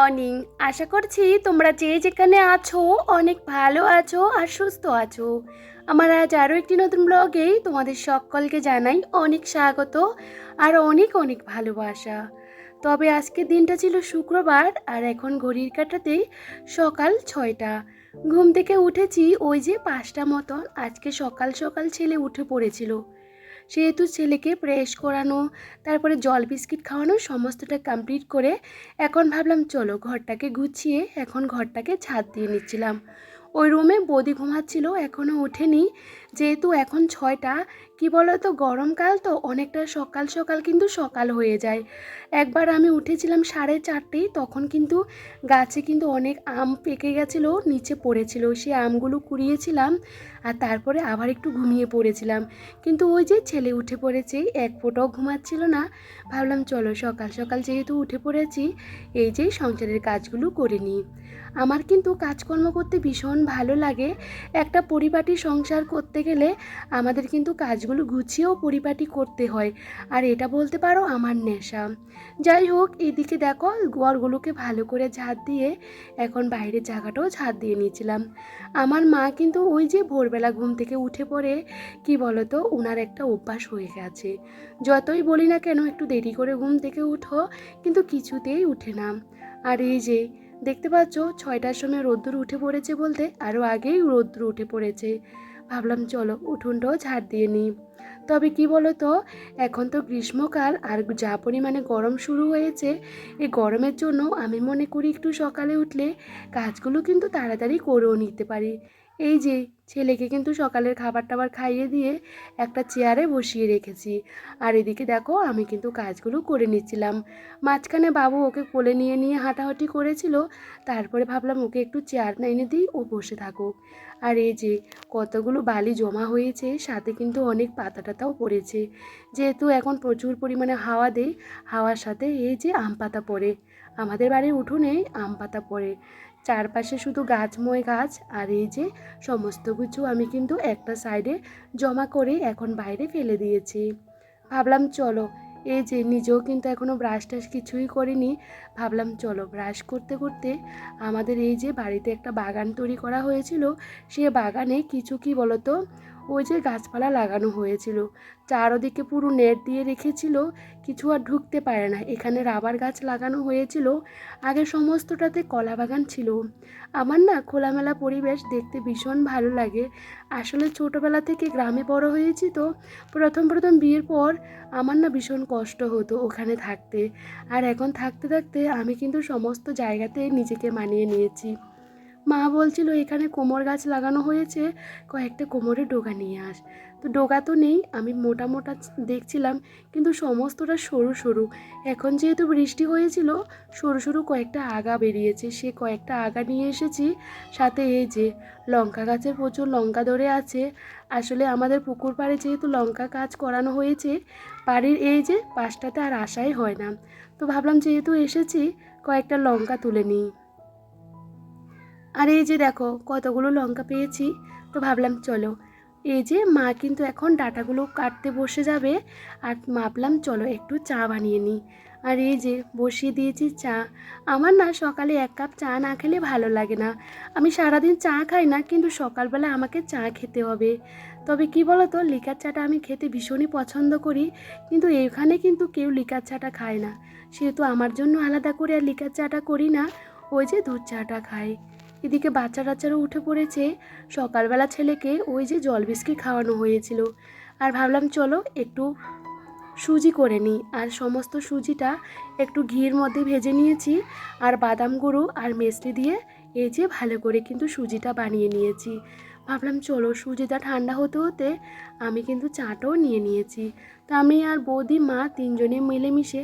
Morning. আশা করছি তোমরা যে যেখানে আছো, অনেক ভালো আছো আর সুস্থ আছো। আমার আজ আরও একটি নতুন ব্লগেই তোমাদের সকলকে জানাই অনেক স্বাগত আর অনেক অনেক ভালোবাসা। তবে আজকের দিনটা ছিল শুক্রবার আর এখন ঘড়ির কাটাতে সকাল ছয়টা। ঘুম থেকে উঠেছি ওই যে পাঁচটা মতন। আজকে সকাল সকাল ছেলে উঠে পড়েছিল। সেহেতু ছেলেকে প্রেস করানো, তারপরে জল বিস্কিট খাওয়ানো সমস্তটা কমপ্লিট করে এখন ভাবলাম, চলো ঘরটাকে গুছিয়ে এখন ঘরটাকে ছাদ দিয়ে নিচ্ছিলাম। ওই রুমে বদি ঘুমাচ্ছিল এখনও ওঠেনি। যেহেতু এখন ছয়টা, কি বলো তো গরমকাল তো অনেকটা সকাল সকাল কিন্তু সকাল হয়ে যায়। একবার আমি উঠেছিলাম সাড়ে চারটেই তখন কিন্তু গাছে কিন্তু অনেক আম পেকে গেছিল, নিচে পড়েছিল। সেই আমগুলো কুড়িয়েছিলাম আর তারপরে আবার একটু ঘুমিয়ে পড়েছিলাম। কিন্তু ওই যে ছেলে উঠে পড়েছে, এক ফোটাও ঘুমাচ্ছিল না। ভাবলাম, চলো সকাল সকাল যেহেতু উঠে পড়েছি, এই যে সংসারের কাজগুলো করে নিই। আমার কিন্তু কাজকর্ম করতে ভীষণ ভালো লাগে। একটা পরিপাটি সংসার করতে গেলে আমাদের কিন্তু কাজগুলো গুছিয়েও পরিপাটি করতে হয়। আর এটা বলতে পারো আমার নেশা। যাই হোক, এদিকে দেখো গোয়ারগুলোকে ভালো করে ঝাঁট দিয়ে এখন বাইরের জায়গাটাও ঝাঁট দিয়ে নিয়েছিলাম। আমার মা কিন্তু ওই যে ভোরবেলা ঘুম থেকে উঠে পড়ে, কি বলতো ওনার একটা অভ্যাস হয়ে গেছে। যতই বলি না কেন, একটু দেরি করে ঘুম থেকে উঠো, কিন্তু কিছুতেই উঠে না। আর এই যে, দেখতে পাচ্ছ, ছয়টার সময় রোদ্দুর উঠে পড়েছে বলতে আরও আগেই রোদ্দুর উঠে পড়েছে। ভাবলাম, চলো, উঠোনটাও ঝাড় দিয়ে নিই। তবে কি বলো তো এখন তো গ্রীষ্মকাল আর যা পরিমাণে গরম শুরু হয়েছে এই গরমের জন্য আমি মনে করি একটু সকালে উঠলে কাজগুলো কিন্তু তাড়াতাড়ি করেও নিতে পারি। এই যে, ছেলেকে কিন্তু সকালের খাবার টাবার খাইয়ে দিয়ে একটা চেয়ারে বসিয়ে রেখেছি। আর এদিকে দেখো, আমি কিন্তু কাজগুলো করে নিচ্ছিলাম। মাঝখানে বাবু ওকে কোলে নিয়ে নিয়ে হাঁটাহাঁটি করেছিল। তারপরে ভাবলাম ওকে একটু চেয়ার এনে দিই, ও বসে থাকুক। আর এই যে, কতগুলো বালি জমা হয়েছে, সাথে কিন্তু অনেক পাতা টাতাও পড়েছে। যেহেতু এখন প্রচুর পরিমাণে হাওয়া দেয়, হাওয়ার সাথে এই যে, আম পাতা পড়ে। আমাদের বাড়ির উঠোনে আম পাতা পড়ে। চারপাশে শুধু গাছময় গাছ আর এই যে সমস্ত কিছু আমি কিন্তু একটা সাইডে জমা করে এখন বাইরে ফেলে দিয়েছি। ভাবলাম চলো, এই যে নিজেও কিন্তু এখনও ব্রাশ টাশ কিছুই করিনি। ভাবলাম চলো ব্রাশ করতে করতে আমাদের এই যে বাড়িতে একটা বাগান তৈরি করা হয়েছিল, সে বাগানে কিছু কি বলতো? ওই যে গাছপালা লাগানো হয়েছিল। চারোদিকে পুরো নেট দিয়ে রেখেছিল, কিছু আর ঢুকতে পারে না। এখানে রাবার গাছ লাগানো হয়েছিল, আগে সমস্তটাতে কলা বাগান ছিল। আমার না খোলামেলা পরিবেশ দেখতে ভীষণ ভালো লাগে। আসলে ছোটোবেলা থেকে গ্রামে বড় হয়েছি তো, প্রথম প্রথম বিয়ের পর আমার না ভীষণ কষ্ট হতো ওখানে থাকতে। আর এখন থাকতে থাকতে আমি কিন্তু সমস্ত জায়গাতে নিজেকে মানিয়ে নিয়েছি। মা বলছিল, এখানে কোমর গাছ লাগানো হয়েছে, কয়েকটা কোমরে ডোগা নিয়ে আস। তো ডোগা তো নেই, আমি মোটা মোটা দেখছিলাম, কিন্তু সমস্তটা সরু সরু। এখন যেহেতু বৃষ্টি হয়েছিল, সরু সরু কয়েকটা আগা বেরিয়েছে। সে কয়েকটা আগা নিয়ে এসেছি, সাথে এই যে লঙ্কা গাছের প্রচুর লঙ্কা ধরে আছে। আসলে আমাদের পুকুর পাড়ে যেহেতু লঙ্কা কাজ করানো হয়েছে, বাড়ির এই যে পাশটাতে আর আসাই হয় না। তো ভাবলাম যেহেতু এসেছি, কয়েকটা লঙ্কা তুলে নিই। আর এই যে দেখো, কতগুলো লঙ্কা পেয়েছি, তো ভাবলাম চলো। এই যে মা কিন্তু এখন ডাটাগুলো কাটতে বসে যাবে, আর ভাবলাম চলো একটু চা বানিয়ে নিই। আর এই যে বসিয়ে দিয়েছি চা, আমার না সকালে এক কাপ চা না খেলে ভালো লাগে না। আমি সারাদিন চা খাই না, কিন্তু সকালবেলা আমাকে চা খেতে হবে। তবে কি বলো তো লিকার চাটা আমি খেতে ভীষণই পছন্দ করি, কিন্তু এখানে কিন্তু কেউ লিকার চাটা খায় না। সেহেতু আমার জন্য আলাদা করে আর লিকার চাটা করি না, ওই যে দুধ চাটা খাই। এদিকে বাচ্চা টাচ্চারও উঠে পড়েছে। সকালবেলা ছেলেকে ওই যে জল বিস্কিট খাওয়ানো হয়েছিল। আর ভাবলাম, চলো একটু সুজি করে নিই। আর সমস্ত সুজিটা একটু ঘির মধ্যে ভেজে নিয়েছি। আর বাদাম গুঁড়ো আর মেসলি দিয়ে এই যে ভালো করে কিন্তু সুজিটা বানিয়ে নিয়েছি। ভাবলাম, চলো সুজিটা ঠান্ডা হতে হতে আমি কিন্তু চাটাও নিয়ে নিয়েছি। তো আমি আর বৌদি, মা তিনজনে মিলেমিশে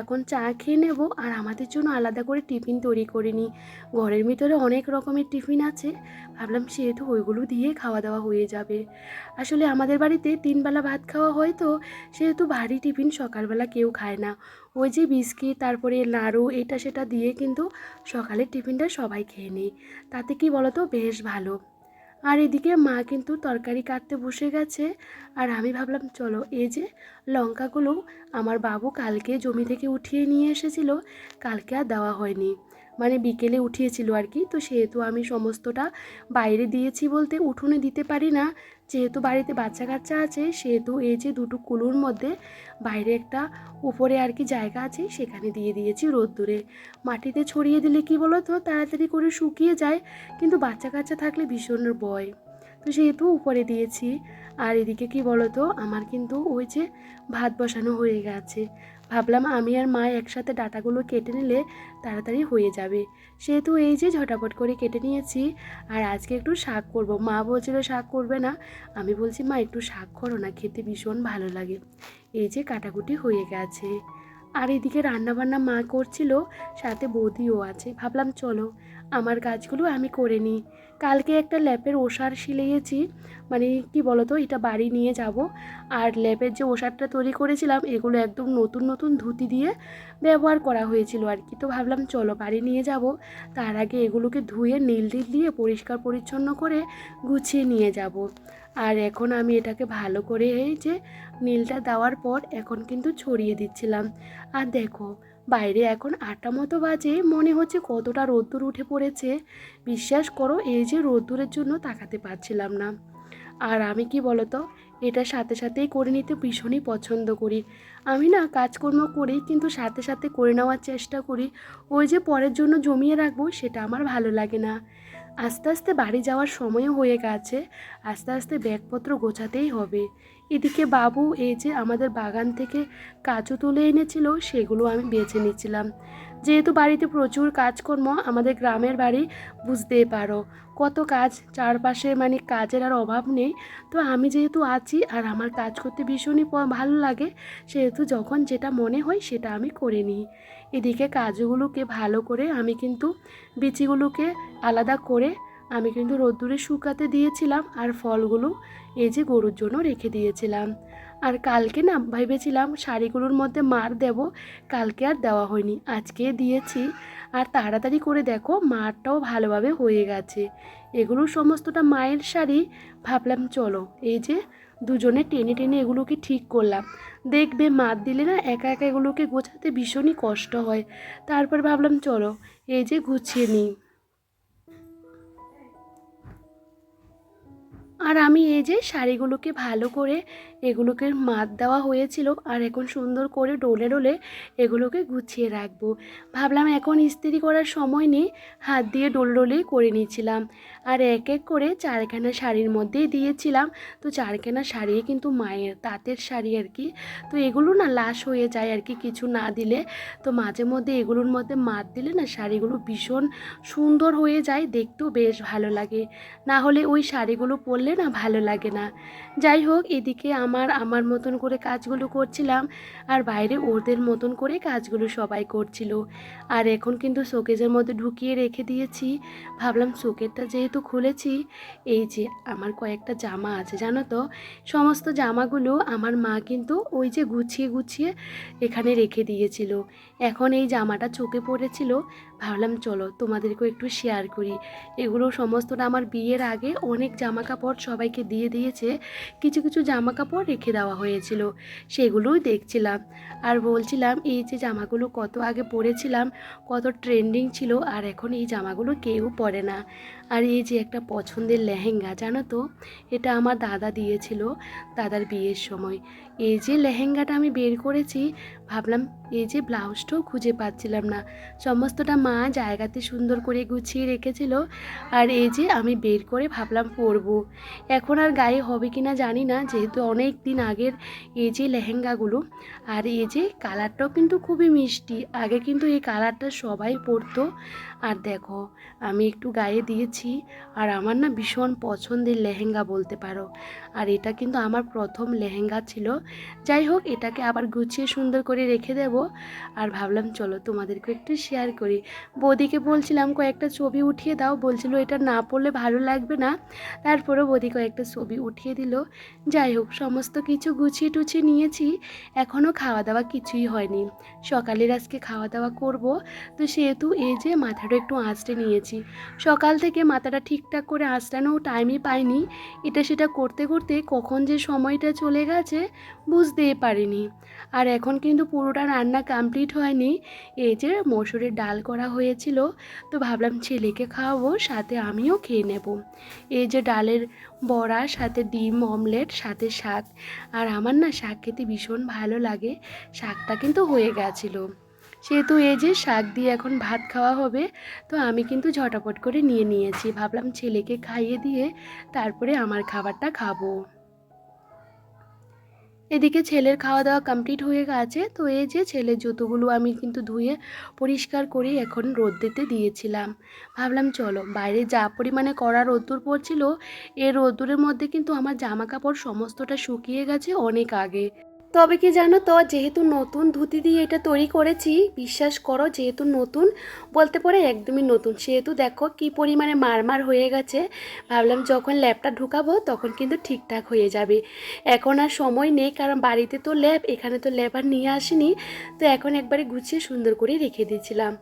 এখন চা খেয়ে নেব আর আমাদের জন্য আলাদা করে টিফিন তৈরি করে নিই। ঘরের ভিতরে অনেক রকমের টিফিন আছে। ভাবলাম, সেহেতু ওইগুলো দিয়ে খাওয়া দাওয়া হয়ে যাবে। আসলে আমাদের বাড়িতে তিনবেলা ভাত খাওয়া হয় তো, সেহেতু ভারী টিফিন সকালবেলা কেউ খায় না। ওই যে বিস্কিট, তারপরে নাড়ু এটা সেটা দিয়ে কিন্তু সকালের টিফিনটা সবাই খেয়ে নিই তাতে কি বলতো? বেশ ভালো। আর এদিকে মা কিন্তু তরকারি কাটতে বসে গেছে। আর আমি ভাবলাম, চলো, এই যে লঙ্কাগুলো আমার বাবু কালকে জমি থেকে উঠিয়ে নিয়ে এসেছিল, কালকে আর দেওয়া হয়নি। মানে বিকেলে উঠিয়েছিল আর কি। তো সেহেতু আমি সমস্তটা বাইরে দিয়েছি বলতে উঠোনে দিতে পারি না। যেহেতু বাড়িতে বাচ্চা কাচ্চা আছে, সেহেতু এই যে দুটো কুলুর মধ্যে বাইরে একটা উপরে আর কি জায়গা আছে, সেখানে দিয়ে দিয়েছি রোদ্দুরে। মাটিতে ছড়িয়ে দিলে কি বলো তো তাড়াতাড়ি করে শুকিয়ে যায়, কিন্তু বাচ্চা কাচ্চা থাকলে ভীষণ ভয়। তো সেহেতু উপরে দিয়েছি। আর এদিকে কি বলো তো আমার কিন্তু ওই যে ভাত বসানো হয়ে গেছে। ভাবলাম আমি আর মা একসাথে ডাটাগুলো কেটে নিলে তাড়াতাড়ি হয়ে যাবে। সেহেতু এই যে ঝটাপট করে কেটে নিয়েছি, আর আজকে একটু শাক করব। মা বলছিল শাক করবে না। আমি বলছি, মা, একটু শাক করো না, খেতে ভীষণ ভালো লাগে। এই যে কাটাকুটি হয়ে গেছে। আর এদিকে রান্নাবান্না মা করছিল, সাথে বৌদিও আছে। ভাবলাম, চলো। আমার কাজগুলো আমি করে নিই। কালকে একটা ল্যাপের ওষার সিলিয়েছি মানে কি বলতো, এটা বাড়ি নিয়ে যাব। আর ল্যাপের যে ওষারটা তৈরি করেছিলাম, এগুলো একদম নতুন নতুন ধুতি দিয়ে ব্যবহার করা হয়েছিল আর কি। তো ভাবলাম, চলো বাড়ি নিয়ে যাব। তার আগে এগুলোকে ধুয়ে, নীল টিল দিয়ে পরিষ্কার পরিচ্ছন্ন করে গুছিয়ে নিয়ে যাব। আর এখন আমি এটাকে ভালো করে এই যে নীলটা দেওয়ার পর এখন কিন্তু ছড়িয়ে দিচ্ছিলাম। আর দেখো বাইরে এখন আটটা মতো বাজে, মনে হচ্ছে কতটা রোদ্দুর উঠে পড়েছে। বিশ্বাস করো, এই যে রোদ্দুরের জন্য তাকাতে পারছিলাম না। আর আমি কি বলতো, এটা সাথে সাথেই করে নিতে ভীষণই পছন্দ করি। আমি না কাজকর্ম করি, কিন্তু সাথে সাথে করে নেওয়ার চেষ্টা করি। ওই যে পরের জন্য জমিয়ে রাখব, সেটা আমার ভালো লাগে না। আস্তে আস্তে বাড়ি যাওয়ার সময়ও হয়ে গেছে, আস্তে আস্তে ব্যাগপত্র গোছাতেই হবে। এদিকে বাবু এই যে আমাদের বাগান থেকে কাজু তুলে এনেছিল, সেগুলো আমি বেছে নিচ্ছিলাম। যেহেতু বাড়িতে প্রচুর কাজকর্ম, আমাদের গ্রামের বাড়ি বুঝতেই পারো কত কাজ, চারপাশে মানে কাজের আর অভাব নেই। তো আমি যেহেতু আছি আর আমার কাজ করতে ভীষণই ভালো লাগে, সেহেতু যখন যেটা মনে হয় সেটা আমি করে নিই। এদিকে কাজুগুলোকে ভালো করে আমি কিন্তু বিচিগুলোকে আলাদা করে আমি কিন্তু রোদ্দুরে শুকাতে দিয়েছিলাম আর ফলগুলো এই যে গরুর জন্য রেখে দিয়েছিলাম। আর কালকে না ভেবেছিলাম শাড়িগুলোর মধ্যে মার দেব, কালকে আর দেওয়া হয়নি, আজকে দিয়েছি। আর তাড়াতাড়ি করে দেখো মারটাও ভালোভাবে হয়ে গেছে। এগুলো সমস্তটা মায়ের শাড়ি, ভাবলাম চলো, এই যে দুজনে টেনে টেনে এগুলোকে ঠিক করলাম। দেখবে মার দিলে না একা একা এগুলোকে গোছাতে ভীষণই কষ্ট হয়। তারপর ভাবলাম চলো, এই যে গুছিয়ে নিই। আর আমি এই যে শাড়িগুলোকে ভালো করে এগুলোকে মাত দেওয়া হয়েছিল আর এখন সুন্দর করে ডোলে ডোলে এগুলোকে গুছিয়ে রাখব। ভাবলাম এখন ইস্ত্রি করার সময় নেই, হাত দিয়ে ডোল ডোলেই করে নিয়েছিলাম। আর এক এক করে চারখানা শাড়ির মধ্যেই দিয়েছিলাম। তো চারখানা শাড়ি কিন্তু মায়ের, তাঁতের শাড়ি আর কি। তো এগুলো না লাশ হয়ে যায় আর কি কিছু না দিলে। তো মাঝে মধ্যে এগুলোর মধ্যে মাত দিলে না শাড়িগুলো ভীষণ সুন্দর হয়ে যায়, দেখতেও বেশ ভালো লাগে। না হলে ওই শাড়িগুলো পরলে না ভালো লাগে না। যাই হোক, এদিকে আমার আমার মতন করে কাজগুলো করছিলাম আর বাইরে ওদের মতন করে কাজগুলো সবাই করছিল। আর এখন কিন্তু শোকেজের মধ্যে ঢুকিয়ে রেখে দিয়েছি। ভাবলাম শোকেরটা যেহেতু খুলেছি, এই যে আমার কয়েকটা জামা আছে, জানো তো? সমস্ত জামাগুলো আমার মা কিন্তু ওই যে গুছিয়ে গুছিয়ে এখানে রেখে দিয়েছিল। এখন এই জামাটা চোখে পড়েছিল ভাবলাম, চলো তোমাদেরকেও একটু শেয়ার করি। এগুলো সমস্তটা আমার বিয়ের আগে অনেক জামা কাপড় সবাইকে দিয়ে দিয়েছে। কিছু কিছু জামা কাপড় রেখে দেওয়া হয়েছিল, সেগুলোই দেখছিলাম। আর বলছিলাম, এই যে জামাগুলো কত আগে পরেছিলাম, কত ট্রেন্ডিং ছিল, আর এখন এই জামাগুলো কেউ পরে না। আর এই যে একটা পছন্দের লেহেঙ্গা, জানো তো? এটা আমার দাদা দিয়েছিল দাদার বিয়ের সময়। এই যে লেহেঙ্গাটা আমি বের করেছি, ভাবলাম এই যে ব্লাউজটাও খুঁজে পাচ্ছিলাম না। সমস্তটা মা জায়গাতে সুন্দর করে গুছিয়ে রেখেছিল আর এই যে আমি বের করে ভাবলাম পরবো। এখন আর গায়ে হবে কি না জানি না, যেহেতু অনেক দিন আগের এই যে লেহেঙ্গাগুলো। আর এই যে কালারটাও কিন্তু খুবই মিষ্টি, আগে কিন্তু এই কালারটা সবাই পরতো। আর দেখো, আমি একটু গায়ে দিয়েছি আর আমার না ভীষণ পছন্দের লেহেঙ্গা বলতে পারো। আর এটা কিন্তু আমার প্রথম লেহেঙ্গা ছিল। যাই হোক, এটাকে আবার গুছিয়ে সুন্দর করে রেখে দেব। আর ভাবলাম, চলো তোমাদেরকে একটু শেয়ার করি। বৌদিকে বলছিলাম, কয়েকটা ছবি উঠিয়ে দাও। বলছিল, এটা না পড়লে ভালো লাগবে না। তারপরেও বৌদি কয়েকটা ছবি উঠিয়ে দিল। যাই হোক, সমস্ত কিছু গুছিয়ে টুছিয়ে নিয়েছি। এখনও খাওয়া দাওয়া কিছুই হয়নি। সকালের আজকে খাওয়া দাওয়া করব। তো সেহেতু এই যে মাথার মাথাটা একটু আঁচড়ে নিয়েছি। সকাল থেকে মাথাটা ঠিকঠাক করে আঁচড়ানোও টাইমই পাইনি। এটা সেটা করতে করতে কখন যে সময়টা চলে গেছে বুঝতেই পারিনি। আর এখন কিন্তু পুরোটা রান্না কমপ্লিট হয়নি। এই যে মসুরের ডাল করা হয়েছিল, তো ভাবলাম ছেলেকে খাওয়াবো, সাথে আমিও খেয়ে নেব। এই যে ডালের বড়া, সাথে ডিম অমলেট সাথে শাক। আর আমার না শাক খেতে ভীষণ ভালো লাগে। শাকটা কিন্তু হয়ে গেছিল। সেহেতু এই যে শাক দিয়ে এখন ভাত খাওয়া হবে, তো আমি কিন্তু ঝটাপট করে নিয়ে নিয়েছি। ভাবলাম ছেলেকে খাইয়ে দিয়ে তারপরে আমার খাবারটা খাব। এদিকে ছেলের খাওয়া দাওয়া কমপ্লিট হয়ে গেছে, তো এই যে ছেলের জুতোগুলো আমি কিন্তু ধুয়ে পরিষ্কার করে এখন রোদ দিতে দিয়েছিলাম। ভাবলাম চলো, বাইরে যা পরিমাণে কড়া রোদ্দুর পড়ছিল এ রোদ্দুরের মধ্যে কিন্তু আমার জামা কাপড় সমস্তটা শুকিয়ে গেছে অনেক আগে। তবে কি জানো তো, যেহেতু নতুন ধুতি দিয়ে এটা তৈরি করেছি, বিশ্বাস করো যেহেতু নতুন, বলতে পারে একদমই নতুন। সেহেতু দেখো কি পরিমাণে মারমার হয়ে গেছে, ভাবলাম যখন ল্যাপটা ঢুকাবো তখন কিন্তু ঠিকঠাক হয়ে যাবে। এখন আর সময় নেই, কারণ বাড়িতে তো ল্যাব, এখানে তো ল্যাব আর নিয়ে আসিনি, তো এখন একবারে গুছিয়ে সুন্দর করে রেখে দিয়েছিলাম।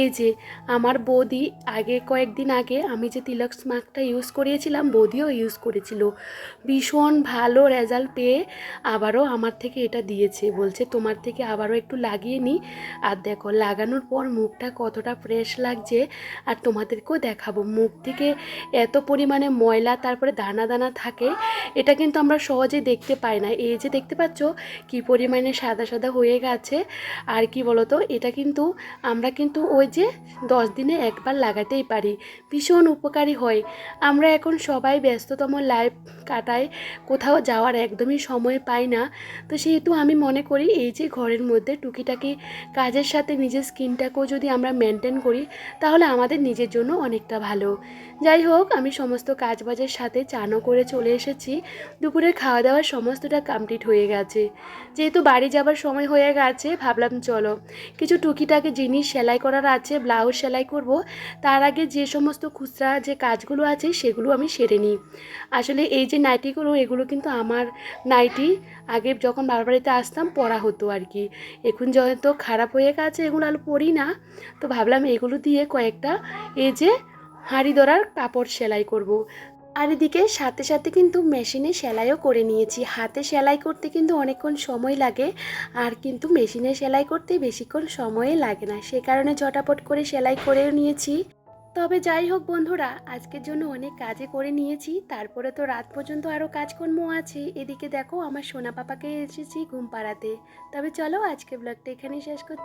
এই যে, আমার বৌদি আগে কয়েকদিন আগে আমি যে তিলক মাস্কটা ইউজ করিয়েছিলাম বৌদিও ইউজ করেছিল। ভীষণ ভালো রেজাল্ট পেয়ে আবারও আমার থেকে এটা দিয়েছে। বলছে, তোমার থেকে আবারও একটু লাগিয়ে নিই। আর দেখো, লাগানোর পর মুখটা কতটা ফ্রেশ লাগছে, আর তোমাদেরকেও দেখাবো। মুখ থেকে এত পরিমাণে ময়লা, তারপরে দানা দানা থাকে, এটা কিন্তু আমরা সহজে দেখতে পাই না। এই যে দেখতে পাচ্ছ, কি পরিমাণে সাদা সাদা হয়ে গেছে। আর কি বলতো, এটা কিন্তু আমরা কিন্তু ওই যে দশ দিনে একবার লাগাতেই পারি। ভীষণ উপকারী হয়। আমরা এখন সবাই ব্যস্ততম লাইফ কাটাই কোথাও যাওয়ার একদমই সময় পাই না। তো সেহেতু আমি মনে করি এই যে ঘরের মধ্যে টুকিটাকি কাজের সাথে নিজের স্কিনটাকেও যদি আমরা মেনটেন করি, তাহলে আমাদের নিজের জন্য অনেকটা ভালো। যাই হোক, আমি সমস্ত কাজবাজের সাথে চানও করে চলে এসেছি। দুপুরের খাওয়া দাওয়ার সমস্তটা কমপ্লিট হয়ে গেছে। যেহেতু বাড়ি যাবার সময় হয়ে গেছে, ভাবলাম চলো। কিছু টুকিটাকি জিনিস সেলাই করার আছে, ব্লাউজ সেলাই করব। তার আগে যে সমস্ত খুচরা যে কাজগুলো আছে, সেগুলো আমি সেরে নিই। আসলে এই যে নাইটিগুলো, এগুলো কিন্তু আমার নাইটি। আগে যখন বাবার বাড়িতে আসতাম, পরা হতো আর কি। এখন যত খারাপ হয়ে গেছে, এগুলো আর পরি না। তো ভাবলাম এগুলো দিয়ে কয়েকটা এই যে হাঁড়ি ধরার কাপড় সেলাই করব। আর এদিকে সাথে সাথে কিন্তু মেশিনে সেলাইও করে নিয়েছি। হাতে সেলাই করতে কিন্তু অনেকক্ষণ সময় লাগে, আর কিন্তু মেশিনে সেলাই করতে বেশিক্ষণ সময় লাগে না। সে কারণে ঝটাপট করে সেলাই করেও নিয়েছি। তবে যাই হোক বন্ধুরা, আজকের জন্য অনেক কাজে করে নিয়েছি। তারপরে তো রাত পর্যন্ত আরও কাজকর্ম আছে। এদিকে দেখো আমার সোনা পাপাকে এসেছি ঘুম পাড়াতে। তবে চলো আজকে ব্লগটা এখানেই শেষ করছি